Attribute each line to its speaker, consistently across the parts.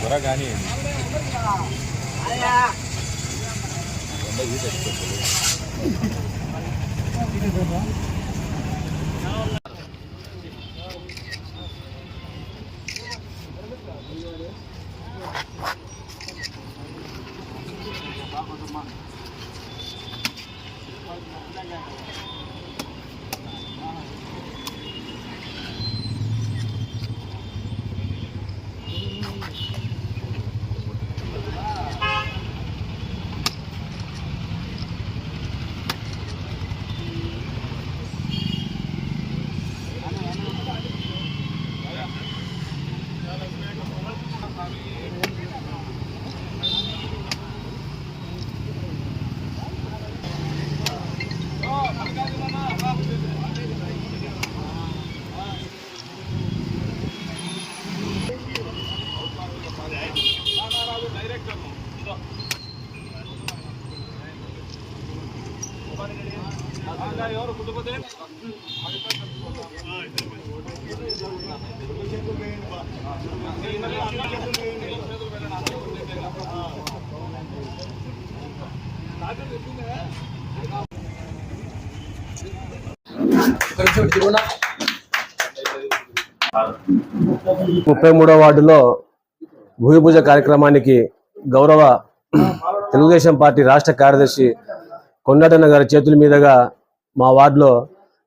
Speaker 1: త్వర కానీ
Speaker 2: ముప్పై మూడో వార్డులో భూమి పూజ కార్యక్రమానికి గౌరవ తెలుగుదేశం పార్టీ రాష్ట్ర కార్యదర్శి కొండటన్న గారి చేతుల మీదుగా మా వార్డులో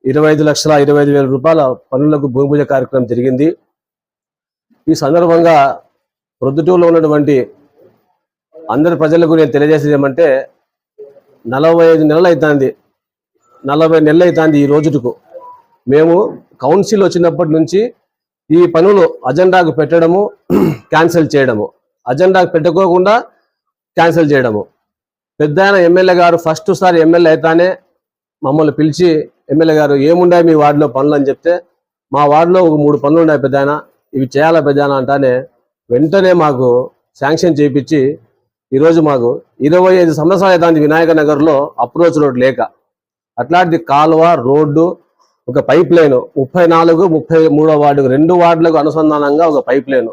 Speaker 2: ఇరవై ఐదు లక్షల ఇరవై ఐదు వేల రూపాయల పనులకు భూమి పూజ కార్యక్రమం జరిగింది. ఈ సందర్భంగా ప్రొద్దుటూరులో ఉన్నటువంటి అందరి ప్రజలకు నేను తెలియజేసేది ఏమంటే నలభై ఐదు నెలలు అవుతుంది నలభై నెలలు అవుతుంది ఈ రోజుకు. మేము కౌన్సిల్ వచ్చినప్పటి నుంచి ఈ పనులు అజెండాకు పెట్టడము క్యాన్సిల్ చేయడము. అజెండాకు పెట్టుకోకుండా క్యాన్సిల్ చేయడము. పెద్ద ఎమ్మెల్యే గారు ఫస్ట్ సారి ఎమ్మెల్యే అయితేనే మమ్మల్ని పిలిచి ఎమ్మెల్యే గారు ఏముండాయి మీ వార్డులో పనులు? అని చెప్తే మా వార్డులో ఒక మూడు పనులు ఉన్నాయి పెద్దాయన ఇవి చేయాలా పెద్దాన అంటానే వెంటనే మాకు శాంక్షన్ చేయించి ఈరోజు మాకు ఇరవై ఐదు సంవత్సరాలు దాని వినాయక నగర్లో అప్రోచ్ రోడ్ లేక అట్లాంటి కాలువ రోడ్డు ఒక పైప్ లైన్ ముప్పై నాలుగు ముప్పై మూడో వార్డు రెండు వార్డులకు అనుసంధానంగా ఒక పైప్ లైన్.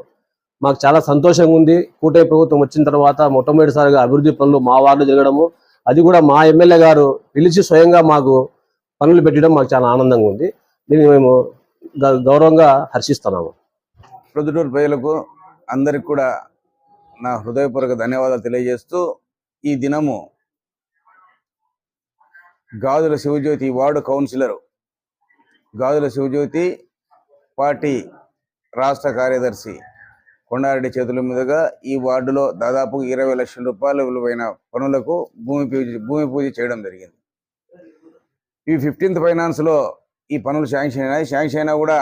Speaker 2: మాకు చాలా సంతోషంగా ఉంది. కూటమి ప్రభుత్వం వచ్చిన తర్వాత మొట్టమొదటిసారిగా అభివృద్ధి పనులు మా వార్డు జరగడము అది కూడా మా ఎమ్మెల్యే గారు పిలిచి స్వయంగా మాకు పనులు పెట్టడం మాకు చాలా ఆనందంగా ఉంది. దీన్ని మేము గౌరవంగా హర్షిస్తున్నాము.
Speaker 3: ప్రొద్దుటూరు ప్రజలకు అందరికి కూడా నా హృదయపూర్వక ధన్యవాదాలు తెలియజేస్తూ ఈ దినము Gajula Sivajyothi ward councillor Gajula Sivajyothi party రాష్ట్ర కార్యదర్శి కొండారెడ్డి చేతుల మీదుగా ఈ వార్డులో దాదాపు ఇరవై లక్షల రూపాయల విలువైన పనులకు భూమి పూజ భూమి పూజ చేయడం జరిగింది. ఈ ఫిఫ్టీన్త్ ఫైనాన్స్లో ఈ పనులు శాంక్షన్ అయినాయి. శాంక్షన్ అయినా కూడా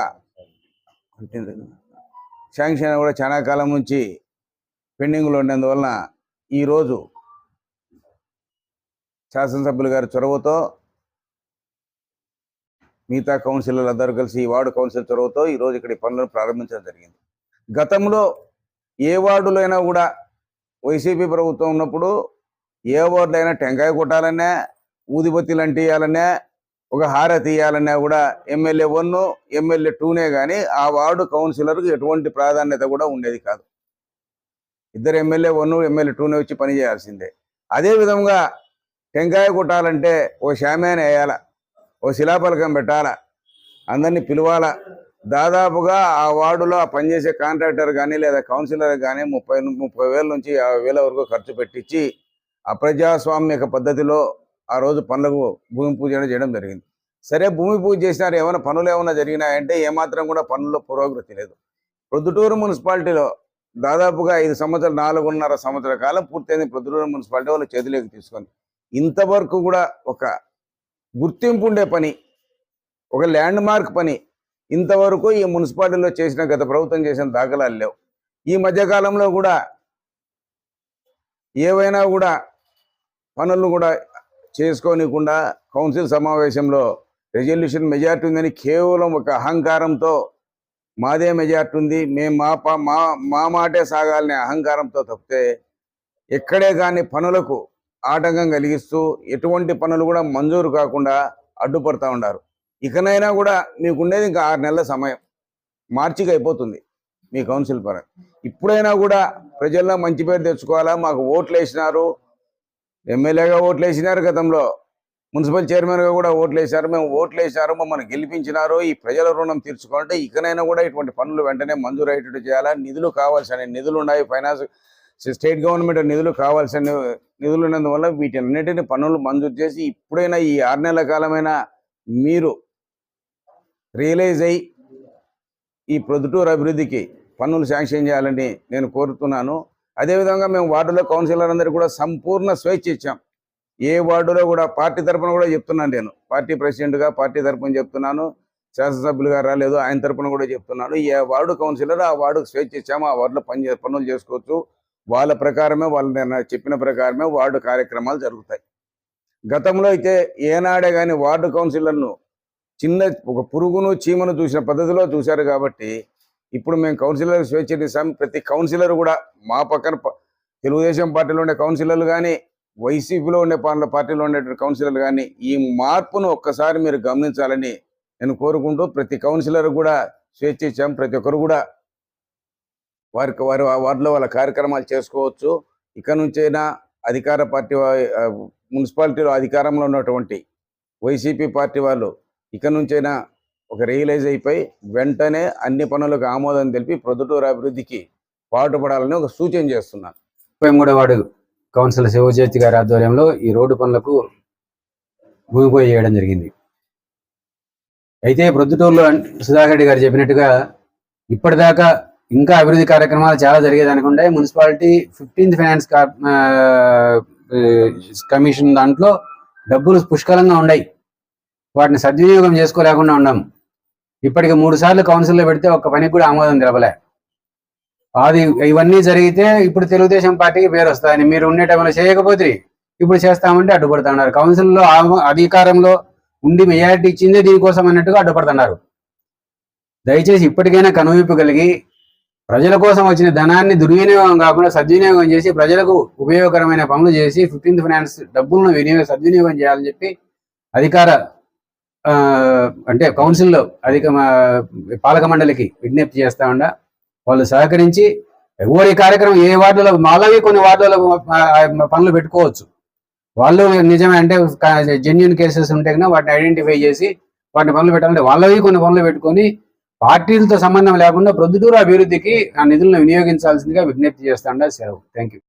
Speaker 3: 15th శాంక్షన్ అయినా కూడా చాలా కాలం నుంచి పెండింగ్లో ఉండేందువలన ఈరోజు శాసనసభ్యులు గారి చొరవతో మిగతా కౌన్సిలర్లు అందరూ కలిసి ఈ వార్డు కౌన్సిల్ చొరవతో ఈరోజు ఇక్కడ ఈ పనులను ప్రారంభించడం జరిగింది. గతంలో ఏ వార్డులో అయినా కూడా వైసీపీ ప్రభుత్వం ఉన్నప్పుడు ఏ వార్డులో అయినా టెంకాయ కొట్టాలన్నా ఊదిబత్తిలు అంటియాలన్నా ఒక హార తీయాలన్నా కూడా ఎమ్మెల్యే వన్ ఎమ్మెల్యే టూనే కానీ ఆ వార్డు కౌన్సిలర్కి ఎటువంటి ప్రాధాన్యత కూడా ఉండేది కాదు. ఇద్దరు ఎమ్మెల్యే వన్ ఎమ్మెల్యే టూనే వచ్చి పని చేయాల్సిందే. అదే విధంగా టెంకాయ కొట్టాలంటే ఓ శామ్యాన్ని వేయాల? ఓ శిలాఫలకం పెట్టాలా? అందరినీ పిలవాలా? దాదాపుగా ఆ వార్డులో పనిచేసే కాంట్రాక్టర్ కానీ లేదా కౌన్సిలర్ కానీ ముప్పై ముప్పై వేల నుంచి యాభై వేల వరకు ఖర్చు పెట్టించి అప్రజాస్వామ్యక పద్ధతిలో ఆ రోజు పనులకు భూమి పూజ చేయడం జరిగింది. సరే భూమి పూజ చేసినారు. ఏమైనా పనులు ఏమైనా జరిగినాయంటే ఏమాత్రం కూడా పనుల్లో పురోగతి లేదు. ప్రొద్దుటూరు మున్సిపాలిటీలో దాదాపుగా ఐదు సంవత్సరాలు నాలుగున్నర సంవత్సరాల కాలం పూర్తయింది ప్రొద్దుటూరు మున్సిపాలిటీ వాళ్ళు చేతిలోకి తీసుకొని. ఇంతవరకు కూడా ఒక గుర్తింపు ఉండే పని ఒక ల్యాండ్ మార్క్ పని ఇంతవరకు ఈ మున్సిపాలిటీలో చేసిన గత ప్రభుత్వం చేసిన దాఖలాలు లేవు. ఈ మధ్యకాలంలో కూడా ఏవైనా కూడా పనులు కూడా చేసుకోనికుండా కౌన్సిల్ సమావేశంలో రెజల్యూషన్ మెజార్టీ ఉందని కేవలం ఒక అహంకారంతో మాదే మెజార్టీ ఉంది. మేము మా మా మా మాటే సాగాలనే అహంకారంతో తప్పితే ఎక్కడే కానీ పనులకు ఆటంకం కలిగిస్తూ ఎటువంటి పనులు కూడా మంజూరు కాకుండా అడ్డుపడతా ఉన్నారు. ఇకనైనా కూడా మీకు ఉండేది ఇంకా ఆరు నెలల సమయం. మార్చికి అయిపోతుంది మీ కౌన్సిల్ పరం. ఇప్పుడైనా కూడా ప్రజల్లో మంచి పేరు తెచ్చుకోవాలా? మాకు ఓట్లు వేసినారు ఎమ్మెల్యేగా ఓట్లు వేసినారు గతంలో. మున్సిపల్ చైర్మన్గా కూడా ఓట్లు వేశారు మేము ఓట్లు వేశారు మమ్మల్ని గెలిపించినారు. ఈ ప్రజల రుణం తీర్చుకోవాలంటే ఇకనైనా కూడా ఇటువంటి పనులు వెంటనే మంజూరు అయ్యేటట్టు చేయాలా? నిధులు కావాల్సిన నిధులు ఉన్నాయి ఫైనాన్స్ స్టేట్ గవర్నమెంట్ నిధులు కావాల్సిన నిధులు ఉన్నందువల్ల వీటన్నిటిని పనులు మంజూరు చేసి ఇప్పుడైనా ఈ ఆరు నెలల కాలమైనా మీరు రియలైజ్ అయ్యి ఈ ప్రొద్దుటూరు అభివృద్ధికి పన్నులు శాంక్షన్ చేయాలని నేను కోరుతున్నాను. అదేవిధంగా మేము వార్డులో కౌన్సిలర్ అందరికీ కూడా సంపూర్ణ స్వేచ్ఛ ఇచ్చాం. ఏ వార్డులో కూడా పార్టీ తరఫున కూడా చెప్తున్నాను నేను. పార్టీ ప్రెసిడెంట్గా పార్టీ తరఫున చెప్తున్నాను. శాసనసభ్యులుగా రాలేదు ఆయన తరపున కూడా చెప్తున్నాను. ఏ వార్డు కౌన్సిలర్ ఆ వార్డుకు స్వేచ్ఛ ఇచ్చాము ఆ వార్డులో పని పనులు చేసుకోవచ్చు. వాళ్ళ ప్రకారమే వాళ్ళు నేను చెప్పిన ప్రకారమే వార్డు కార్యక్రమాలు జరుగుతాయి. గతంలో అయితే ఏనాడే కానీ వార్డు కౌన్సిలర్ను చిన్న ఒక పురుగును చీమను చూసిన పద్ధతిలో చూశారు కాబట్టి ఇప్పుడు మేము కౌన్సిలర్ స్వేచ్ఛ ఇస్తాం ప్రతి కౌన్సిలర్ కూడా మా పక్కన ప- తెలుగుదేశం పార్టీలో ఉండే కౌన్సిలర్లు కానీ వైసీపీలో ఉండే పార్టీలో ఉండేటువంటి కౌన్సిలర్లు కానీ ఈ మార్పును ఒక్కసారి మీరు గమనించాలని నేను కోరుకుంటూ ప్రతి కౌన్సిలర్ కూడా స్వేచ్ఛ ఇచ్చాం. ప్రతి ఒక్కరు కూడా వారికి వారి వారిలో వాళ్ళ కార్యక్రమాలు చేసుకోవచ్చు. ఇక నుంచైనా అధికార పార్టీ మున్సిపాలిటీలో అధికారంలో ఉన్నటువంటి వైసీపీ పార్టీ వాళ్ళు ఇక నుంచైనా ఒక రియలైజ్ అయిపోయి వెంటనే అన్ని పనులకు ఆమోదం తెలిపి ప్రొద్దుటూరు అభివృద్ధికి పాటుపడాలని ఒక సూచన చేస్తున్నాను
Speaker 1: ముప్పై మూడో కౌన్సిలర్ శివజ్యోతి గారి ఆధ్వర్యంలో ఈ రోడ్డు పనులకు భూమి పూజ చేయడం జరిగింది. అయితే ప్రొద్దుటూరులో సుధాకర్ రెడ్డి గారు చెప్పినట్టుగా ఇప్పటిదాకా ఇంకా అభివృద్ధి కార్యక్రమాలు చాలా జరిగేదానికి ఉండే మున్సిపాలిటీ ఫిఫ్టీన్త్ ఫైనాన్స్ కమిషన్ దాంట్లో డబ్బులు పుష్కలంగా ఉన్నాయి. వాటిని సద్వినియోగం చేసుకోలేకుండా ఉన్నాం ఇప్పటికి మూడు సార్లు కౌన్సిల్లో పెడితే ఒక్క పనికి కూడా ఆమోదం తెలపలే అది ఇవన్నీ జరిగితే ఇప్పుడు తెలుగుదేశం పార్టీకి పేరు వస్తుందని మీరు ఉండే టైంలో చేయకపోతే ఇప్పుడు చేస్తామంటే అడ్డుపడుతున్నారు. కౌన్సిల్లో అధికారంలో ఉండి మెజారిటీ ఇచ్చిందే దీనికోసం అన్నట్టుగా అడ్డుపడుతున్నారు. దయచేసి ఇప్పటికైనా కనువిప్పు కలిగి ప్రజల కోసం వచ్చిన ధనాన్ని దుర్వినియోగం కాకుండా సద్వినియోగం చేసి ప్రజలకు ఉపయోగకరమైన పనులు చేసి ఫిఫ్టీన్త్ ఫైనాన్స్ డబ్బులను వినియోగ సద్వినియోగం చేయాలని చెప్పి అధికార అంటే కౌన్సిల్లో అధిక పాలక మండలికి విజ్ఞప్తి చేస్తా ఉండా. వాళ్ళు సహకరించి ఎవరి కార్యక్రమం ఏ వార్డులో మాలాగే కొన్ని వార్డులలో పనులు పెట్టుకోవచ్చు. వాళ్ళు నిజమే అంటే జెన్యున్ కేసెస్ ఉంటే కనుక వాటిని ఐడెంటిఫై చేసి వాటిని పనులు పెట్టాలంటే వాళ్ళవి కొన్ని పనులు పెట్టుకొని పార్టీలతో సంబంధం లేకుండా ప్రొద్దుటూరు అభివృద్ధికి ఆ నిధులను వినియోగించాల్సిందిగా విజ్ఞప్తి చేస్తాండా సెలవు. Thank you